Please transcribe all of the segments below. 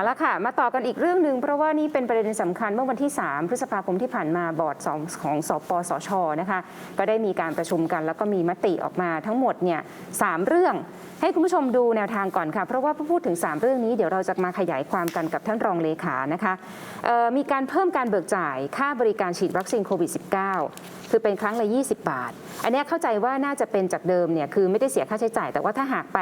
เอาละค่ะ มาต่อกันอีกเรื่องหนึ่งเพราะว่านี่เป็นประเด็นสำคัญเมื่อวันที่ 3 พฤษภาคมที่ผ่านมาบอร์ดสองของสปสชนะคะ ก็ได้มีการประชุมกัน แล้วก็มีมติออกมาทั้งหมดเนี่ยสามเรื่อง ให้คุณผู้ชมดูแนวทางก่อนค่ะ เพราะว่าพอพูดถึง 3 เรื่องนี้เดี๋ยวเราจะมาขยายความกันกับท่านรองเลขานะคะเอ่อมีการเพิ่มการเบิกจ่ายค่าบริการฉีดวัคซีนโควิด -19 คือเป็นครั้งละ 20 บาท อันเนี้ยเข้าใจว่าน่าจะเป็นจากเดิมเนี่ยคือไม่ได้เสียค่าใช้จ่าย แต่ว่าถ้าหากไป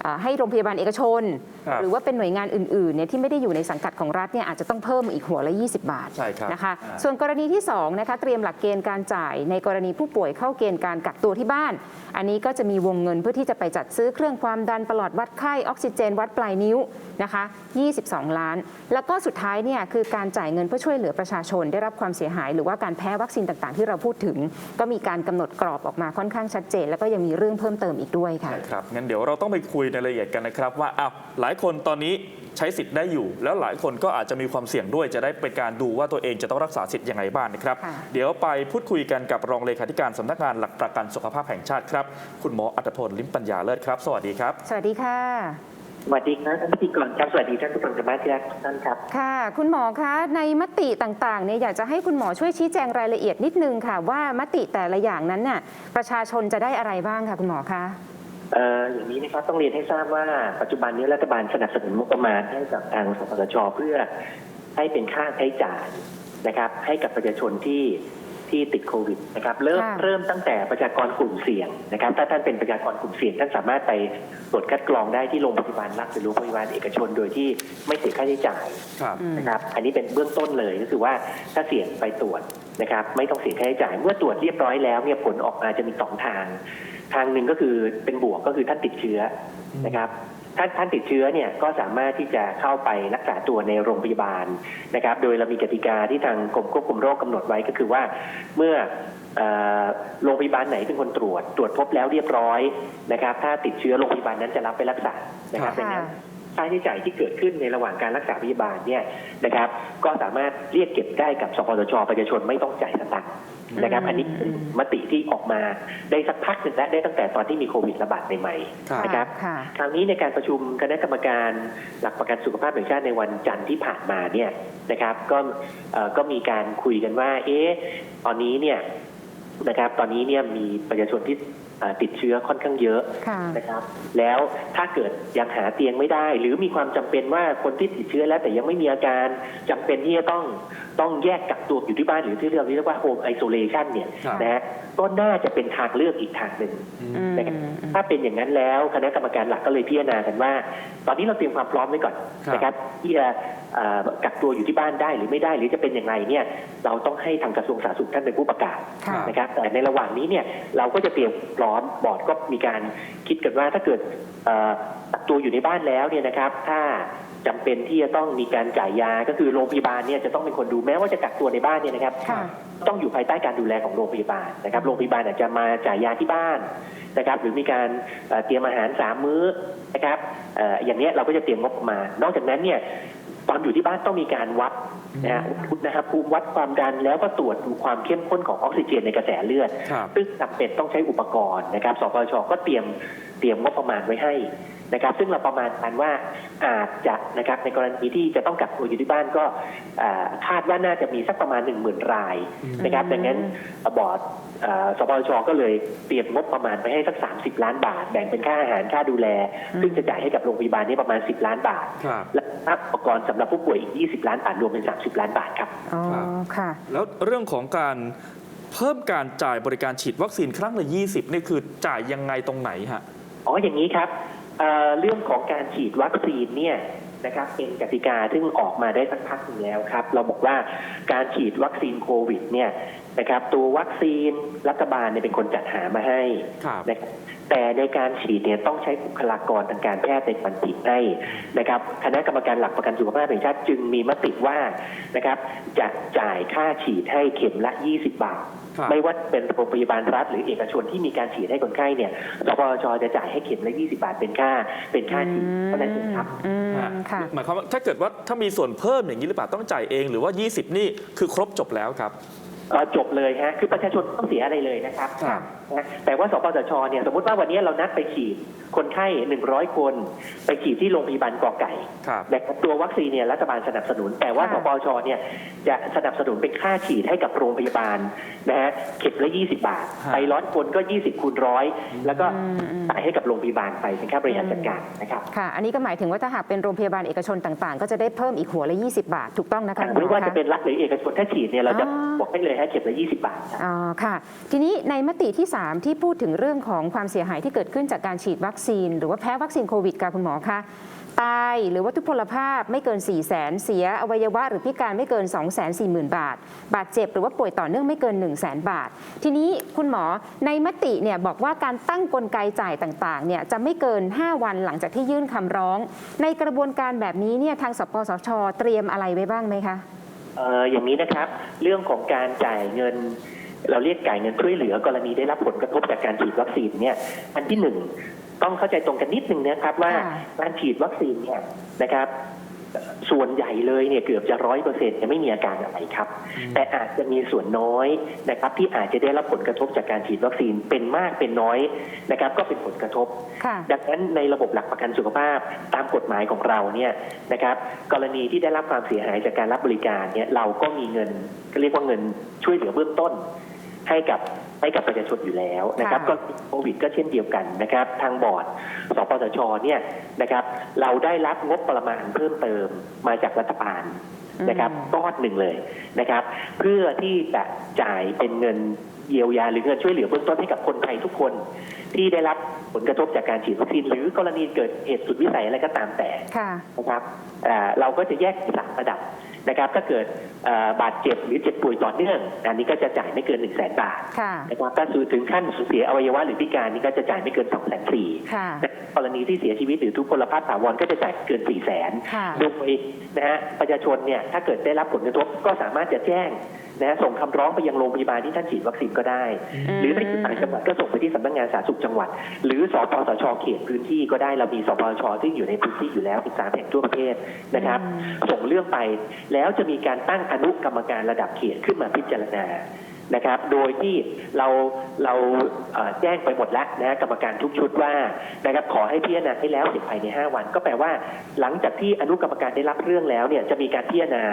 เอ่อให้โรงพยาบาลเอกชนครับหรือว่าเป็นหน่วยงานอื่นๆเนี่ยที่ไม่ได้อยู่ในสังกัดของรัฐเนี่ยอาจจะต้องเพิ่มอีกหัวละ 20 บาทใช่ครับนะคะอ่าส่วนกรณีที่2นะคะเตรียมหลักเกณฑ์การจ่ายในกรณีผู้ป่วยเข้าเกณฑ์การกักตัวที่บ้าน อันนี้ก็จะมีวงเงินเพื่อที่จะไปจัดซื้อเครื่องความดันประหลอดวัดไข้ออกซิเจน วัดปลายนิ้วนะคะ 22 ล้าน แล้วก็สุดท้ายเนี่ยคือการจ่ายเงินเพื่อช่วยเหลือประชาชนได้รับความเสียหาย หรือว่าการแพ้วัคซีนต่างๆ ที่เราพูดถึง ก็มีการกำหนดกรอบออกมาค่อนข้างชัดเจน แล้วก็ยังมีเรื่องเพิ่มเติมอีกด้วยค่ะใช่ครับงั้นเดี๋ยวเราต้องไปคุยในรายละเอียดกันนะครับว่าอ้าวหลายคนตอนนี้ใช้สิทธิ์ได้อยู่ แล้วหลายคนก็อาจจะมีความเสี่ยงด้วยจะได้เป็นการดูว่าตัวเองจะต้องรักษาสิทธิ์ยังไงบ้างนะครับค่ะเดี๋ยวไปพูดคุยกันกับรองเลขาธิการสำนักงานหลักประกันสุขภาพแห่งชาติครับ คุณหมออัตพลลิมปัญญาเลิศครับสวัสดีครับ สวัสดีค่ะ สวัสดีครับท่านพิธีกรครับ สวัสดีท่านผู้ฟังทางบ้านที่รักทุกท่านครับ ค่ะ คุณหมอคะ ในมติต่างๆเนี่ยอยากจะให้คุณหมอช่วยชี้แจงรายละเอียดนิดนึงค่ะ ว่ามติแต่ละอย่างนั้นน่ะประชาชนจะได้อะไรบ้างค่ะ คุณหมอคะเอ่ออย่างนี้นะครับต้องเรียนให้ทราบว่าปัจจุบันนี้รัฐบาลสนับสนุนงบประมาณให้กับทางสปสชเพื่อให้เป็นค่าใช้จ่ายนะครับ ให้กับประชาชนที่ ที่ติดโควิดนะครับเริ่มค่ะ เริ่มตั้งแต่ประชากรกลุ่มเสี่ยงนะครับ ถ้าท่านเป็นประชากรกลุ่มเสี่ยงท่านสามารถไปตรวจคัดกรองได้ที่โรงพยาบาลรัฐหรือโรงพยาบาลเอกชนโดยที่ไม่เสียค่าใช้จ่าย ครับ อืม นะครับอันนี้เป็นเบื้องต้นเลยก็คือว่าถ้าเสี่ยงไปตรวจนะครับไม่ต้องเสียค่าใช้จ่าย เมื่อตรวจเรียบร้อยแล้วเนี่ยผลออกมาจะมีสองทาง ทางหนึ่งก็คือเป็นบวกก็คือท่านติดเชื้อนะครับ ท่านท่านติดเชื้อเนี่ยก็สามารถที่จะเข้าไปรักษาตัวในโรงพยาบาลนะครับ โดยเรามีกติกาที่ทางกรมควบคุมโรคกำหนดไว้ก็คือว่าเมื่อเอ่อโรงพยาบาลไหนเป็นคนตรวจ ตรวจพบแล้วเรียบร้อยนะครับ ถ้าติดเชื้อโรงพยาบาลนั้นจะรับไปรักษานะครับค่ะดังนั้น ค่าใช้จ่ายที่เกิดขึ้นในระหว่างการรักษาพยาบาลเนี่ยนะครับก็สามารถเรียกเก็บได้กับสปสชประชาชนไม่ต้องจ่ายสตังค์นะครับอืมอันนี้เป็นมติที่ออกมาได้สักพักหนึ่งและได้ตั้งแต่ตอนที่มีโควิดระบาดใหม่ครับๆนะครับค่ะคราวนี้ในการประชุมคณะกรรมการหลักประกันสุขภาพแห่งชาติในวันจันทร์ที่ผ่านมาเนี่ยนะครับก็เอ่อก็มีการคุยกันว่าเอ๊ะตอนนี้เนี่ย นะครับ ตอนนี้เนี่ยมีประชาชนที่เอ่อติดเชื้อค่อนข้างเยอะค่ะนะครับ แล้วถ้าเกิดยังหาเตียงไม่ได้ หรือมีความจำเป็นว่าคนที่ติดเชื้อแล้วแต่ยังไม่มีอาการจำเป็นที่จะต้องต้องแยกกักตัวอยู่ที่บ้านหรือที่เราเรียกว่าโฮมไอโซเลชันเนี่ยครับนะฮะ ก็น่าจะเป็นทางเลือกอีกทางหนึ่งอืมนะครับถ้าเป็นอย่างนั้นแล้วคณะกรรมการหลักก็เลยพิจารณากันว่า ตอนนี้เราเตรียมความพร้อมไว้ก่อนครับนะครับที่จะเอ่อกักตัวอยู่ที่บ้านได้หรือไม่ได้หรือจะเป็นอย่างไรเนี่ยเราต้องให้ทางกระทรวงสาธารณสุขท่านเป็นผู้ประกาศค่ะนะครับแต่ในระหว่างนี้เนี่ยเราก็จะเตรียมพร้อมบอร์ดก็มีการคิดกันว่าถ้าเกิดเอ่อกักตัวอยู่ในบ้านแล้วเนี่ยนะครับถ้าจำเป็นที่จะต้องมีการจ่ายยา ก็คือโรงพยาบาลเนี่ยจะต้องเป็นคนดูแม้ว่าจะกักตัวในบ้านเนี่ยนะครับค่ะต้องอยู่ภายใต้การดูแลของโรงพยาบาลนะครับโรงพยาบาลอาจจะมาจ่ายยาที่บ้านนะครับหรือมีการเอ่อเตรียมอาหารสามมื้อนะครับเอ่ออย่างเนี้ยเราก็จะเตรียมงบประมาณนอกจากนั้นเนี่ยตอนอยู่ที่บ้านต้องมีการวัดนะฮะนะครับภูมิวัดความดันแล้วก็ตรวจดูความเข้มข้นของออกซิเจนในกระแสเลือดครับซึ่งจำเป็นต้องใช้อุปกรณ์นะครับสปชก็เตรียมเตรียมงบประมาณไว้ให้ นะครับซึ่งเราประมาณกันว่าอาจจะนะครับในกรณีที่จะต้องกักตัวอยู่ที่บ้านก็อ่าคาดว่าน่าจะมีสักประมาณ 1 0,000 รายนะครับอืมดังนั้นบอร์ดอ่าสปชก็เลยเตรียมงบประมาณไปให้สัก 30 ล้านบาท แบ่งเป็นค่าอาหารค่าดูแล ซึ่งจะจ่ายให้กับโรงพยาบาลนี้ประมาณ 10 ล้านบาทครับและค่าอุปกรณ์สำหรับผู้ป่วยอีก 20 ล้านบาทรวมเป็น 30 ล้านบาทครับอ๋อครับค่ะแล้วเรื่องของการเพิ่มการจ่ายบริการฉีดวัคซีนครั้งละ 20 นี่คือจ่ายยังไงตรงไหนฮะอ๋ออย่างนี้ครับ เอ่อเรื่องของการฉีดวัคซีนเนี่ยนะครับเป็นกติกาซึ่งออกมาได้สักพักหนึ่งแล้วครับ เราบอกว่าการฉีดวัคซีนโควิดเนี่ยนะครับตัววัคซีนรัฐบาลเนี่ยเป็นคนจัดหามาให้ครับ นะครับแต่ในการฉีดเนี่ยต้องใช้บุคลากรทางการแพทย์ในการฉีดให้นะครับคณะกรรมการหลักประกันสุขภาพแห่งชาติจึงมีมติว่านะครับจะจ่ายค่าฉีดให้เข็มละ 20 บาทครับ ไม่ว่าเป็นโรงพยาบาลรัฐหรือเอกชนที่มีการฉีดให้คนไข้เนี่ยสปชจะจ่ายให้เข็มละ 20 บาทเป็นค่า เป็นค่าฉีดเท่านั้นเองครับอืมฮะค่ะหมายความว่าถ้าเกิดว่าถ้ามีส่วนเพิ่มอย่างนี้หรือเปล่าต้องจ่ายเอง หรือว่า 20 นี่คือครบจบแล้วครับเอ่อ จบเลยฮะคือประชาชนไม่ต้องเสียอะไรเลยนะครับค่ะนะแต่ว่าสปสชเนี่ยสมมติว่าวันนี้เรานัดไปฉีดคนไข้ 100 คน ไปฉีดที่โรงพยาบาลกอไก่ครับนะครับตัววัคซีนเนี่ยรัฐบาลสนับสนุน แต่ว่าค่ะสปสชเนี่ยจะสนับสนุนเป็นค่าฉีดให้กับโรงพยาบาลนะฮะเข็มละ 20 บาทฮะไปร้อยคนก็ 20 คูณร้อยแล้วก็อืมอืมจ่ายให้กับโรงพยาบาลไปเป็นค่าบริหารจัดการนะครับค่ะอันนี้ก็หมายถึงว่าถ้าหากเป็นโรงพยาบาลเอกชนต่างๆ ก็จะได้เพิ่มอีกหัวละ 20 บาทถูกต้องนะคะคุณหไม่มอว่าจะคะเป็นรัฐหรือเอกชนถ้าฉีดเนี่ยเราจะอ๋อบอกให้เลยฮะเข็มละ20 บาทครับ อ๋อค่ะ ทีนี้ในมติที่ 3 ที่พูดถึงเรื่องของความเสียหายที่เกิดขึ้นจากการฉีดวัคซีน หรือว่าแพ้วัคซีนโควิดค่ะคุณหมอคะตายหรือว่าทุพพลภาพไม่เกิน 4 0 0 0 0 0เสียอวัยวะ หรือพิการไม่เกิน 2 4 0 0 0 0 บาท บาดเจ็บหรือว่าป่วยต่อเนื่องไม่เกิน 1 0 0 0 0 0บาท ทีนี้คุณหมอในมติเนี่ยบอกว่าการตั้งกลไกจ่ายต่างๆเนี่ยจะไม่เกิน 5 วันหลังจากที่ยื่นคำร้อง ในกระบวนการแบบนี้เนี่ยทางสปสชเตรียมอะไรไว้บ้างไหมคะ เอ่ออย่างนี้นะครับ เรื่องของการจ่ายเงิน เราเรียกจ่ายเงินช่วยเหลือกรณีได้รับผลกระทบจากการฉีดวัคซีนเนี่ยอันที่หนึ่งต้องเข้าใจตรงกันนิดนึงนะครับว่าค่ะการฉีดวัคซีนเนี่ยนะครับ ส่วนใหญ่เลยเนี่ยเกือบจะร้อยเปอร์เซ็นต์ไม่มีอาการอะไรครับ แต่อาจจะมีส่วนน้อยนะครับที่อาจจะได้รับผลกระทบจากการฉีดวัคซีนเป็นมากเป็นน้อยนะครับก็เป็นผลกระทบค่ะดังนั้นในระบบหลักประกันสุขภาพตามกฎหมายของเราเนี่ยนะครับกรณีที่ได้รับความเสียหายจากการรับบริการเนี่ยเราก็มีเงินก็เรียกว่าเงินช่วยเหลือเบื้องต้น ให้กับให้กับประชาชนอยู่แล้วนะครับค่ะก็โควิดก็เช่นเดียวกันนะครับ ทางบอร์ดสปสชเนี่ยนะครับ เราได้รับงบประมาณเพิ่มเติมมาจากรัฐบาลนะครับก้อนหนึ่งเลยนะครับ เพื่อที่จะจ่ายเป็นเงินเยียวยาหรือเงินช่วยเหลือเบื้องต้นให้กับคนไทยทุกคน ที่ได้รับผลกระทบจากการฉีดวัคซีนหรือกรณีเกิดเหตุสุดวิสัยอะไรก็ตามแต่ค่ะนะครับอ่าเราก็จะแยกเป็นสามระดับ นะครับถ้าเกิดอ่าบาดเจ็บหรือเจ็บป่วยต่อเนื่องอันนี้ก็จะจ่ายไม่เกิน1นึ่งแสนบาทค่ะนะครับถ้าถึงขั้นสูญเสียอวัยวะหรือพิการนี่ก็จะจ่ายไม่เกิน2องแสนสี่ค่ะกรณีที่เสียชีวิตหรือทุพพลภาพถาวรก็จะจ่ายเกิน4ี่แสนค่ะโดยนะฮะประชาชนเนี่ยถ้าเกิดได้รับผลกระทบก็สามารถจะแจ้ง นะฮะส่งคำร้องไปยังโรงพยาบาลที่ท่านฉีดวัคซีนก็ได้ หรือถ้าอยู่ต่างจังหวัดก็ส่งไปที่สำนักงานสาธารณสุขจังหวัด หรือสปสชเขตพื้นที่ก็ได้เรามีสปสชที่อยู่ในพื้นที่อยู่แล้ว13แห่งทั่วประเทศนะครับ ส่งเรื่องไปแล้วจะมีการตั้งอนุกรรมการระดับเขตขึ้นมาพิจารณา นะครับ โดยที่เราเราเอ่อแจ้งไปหมดแล้วนะกรรมการทุกชุดว่านะครับขอให้พิจารณาให้แล้วเสร็จภายใน 5 วัน ก็แปลว่า หลังจากที่อนุกรรมการได้รับเรื่องแล้วเนี่ยจะมีการพิจารณา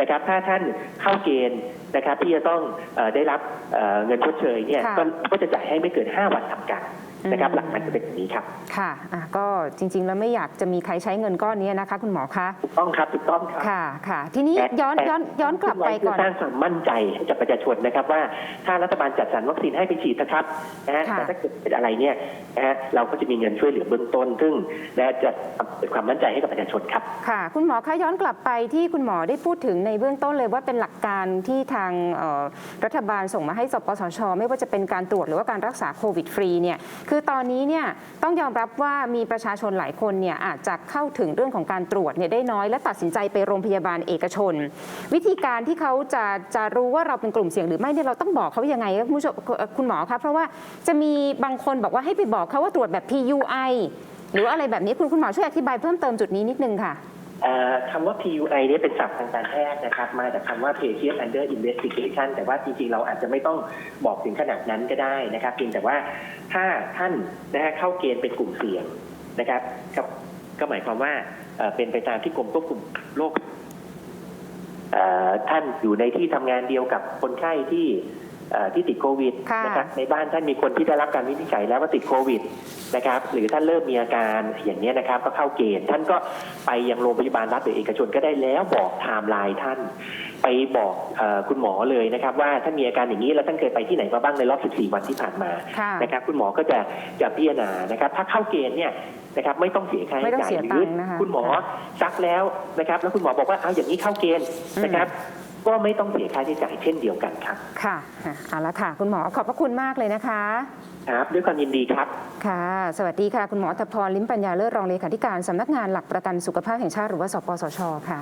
นะครับ ถ้าท่านเข้าเกณฑ์นะครับที่จะต้องเออได้รับเอ่อเงินชดเชยเนี่ยค่ะก็ก็จะจ่ายให้ไม่เกิน 5 วันทำการ นะครับอืมหลักการจะเป็นอย่างนี้ครับค่ะอะก็จริง ๆ แล้วไม่อยากจะมีใครใช้เงินก้อนนี้นะคะ คุณหมอคะถูกต้องครับถูกต้องครับค่ะค่ะ ทีนี้แต่ย้อนแต่ย้อนย้อนกลับไปก่อนเพื่สร้างความมั่นใจให้กับประชาชนนะครับว่าถ้ารัฐบาลจัดสรรวัคซีนให้ไปฉีดนะครับนะฮะค่ะแต่ถ้าเกิดเป็นอะไรเนี่ยนะฮะเราก็จะมีเงินช่วยเหลือเบื้องต้น ซึ่งนะจะเกิดความมั่นใจให้กับประชาชนครับค่ะ คุณหมอคะย้อนกลับไปที่คุณหมอได้พูดถึงในเบื้องต้นเลยว่าเป็นหลักการที่ทางเอ่อรัฐบาลส่งมาให้สปสช ไม่ว่าจะเป็นการตรวจหรือว่าการรักษาโควิดฟรีเนี่ยคืือตอนนี้เนี่ยต้องยอมรับว่ามีประชาชนหลายคนเนี่ยอาจจะเข้าถึงเรื่องของการตรวจเนี่ยได้น้อย และตัดสินใจไปโรงพยาบาลเอกชน วิธีการที่เขาจะจะรู้ว่าเราเป็นกลุ่มเสี่ยงหรือไม่เนี่ยเราต้องบอกเขายังไงครับคุณผู้ชมคุณหมอคะเพราะว่าจะมีบางคนบอกว่าให้ไปบอกเขาว่าตรวจแบบ PUI หรืออะไรแบบนี้คุณคุณหมอช่วยอธิบายเพิ่มเติมจุดนี้นิดนึงค่ะ คำว่า PUI เนี่ยเป็นศัพท์ทางการแพทย์นะครับ มาจากคำว่า Patient Under Investigation แต่ว่าจริงๆ เราอาจจะไม่ต้องบอกถึงขนาดนั้นก็ได้นะครับเพียงแต่ว่าถ้าท่านนะฮะเข้าเกณฑ์เป็นกลุ่มเสี่ยงนะครับก็ก็หมายความว่าเป็นไปตามที่กรมควบคุมโรคท่านอยู่ในที่ทำงานเดียวกับคนไข้ที่ ที่ติดโควิดค่ะนะครับในบ้านท่านมีคนที่ได้รับการวินิจฉัยแล้วว่าติดโควิดนะครับหรือท่านเริ่มมีอาการอย่างนี้ยนะครับก็เข้าเกณฑ์ท่านก็ไปยังโรงพยาบาลรัฐหรือเอกชนก็ได้แล้วบอกไทม์ไลน์ท่านไปบอกเออคุณหมอเลยนะครับว่าท่านมีอาการอย่างนี้แล้วท่านเคยไปที่ไหนมาบ้างในรอบ 14 วันที่ผ่านมาค่ะนะครับคุณหมอก็จะจะพิจารณานะครับถ้าเข้าเกณฑ์เนี่ยนะครับไม่ต้องเสียค่าไม่ใช้ต้องจ่ายเสียหตัรืงค์นะคะคุณหมอซักแล้วนะครับแล้วคุณหมอบอกว่าเอาอย่างนี้เข้าเกณฑ์นะครับ ก็ไม่ต้องเสียค่าใช้จ่ายเช่นเดียวกันครับค่ะอะเอาละค่ะ คุณหมอขอบพระคุณมากเลยนะคะ ครับ ด้วยความยินดีครับ ค่ะ สวัสดีค่ะ คุณหมออัตพร ลิ้มปัญญาเลิศรองเลขาธิการสำนักงานหลักประกันสุขภาพแห่งชาติหรือว่าสปสช ค่ะ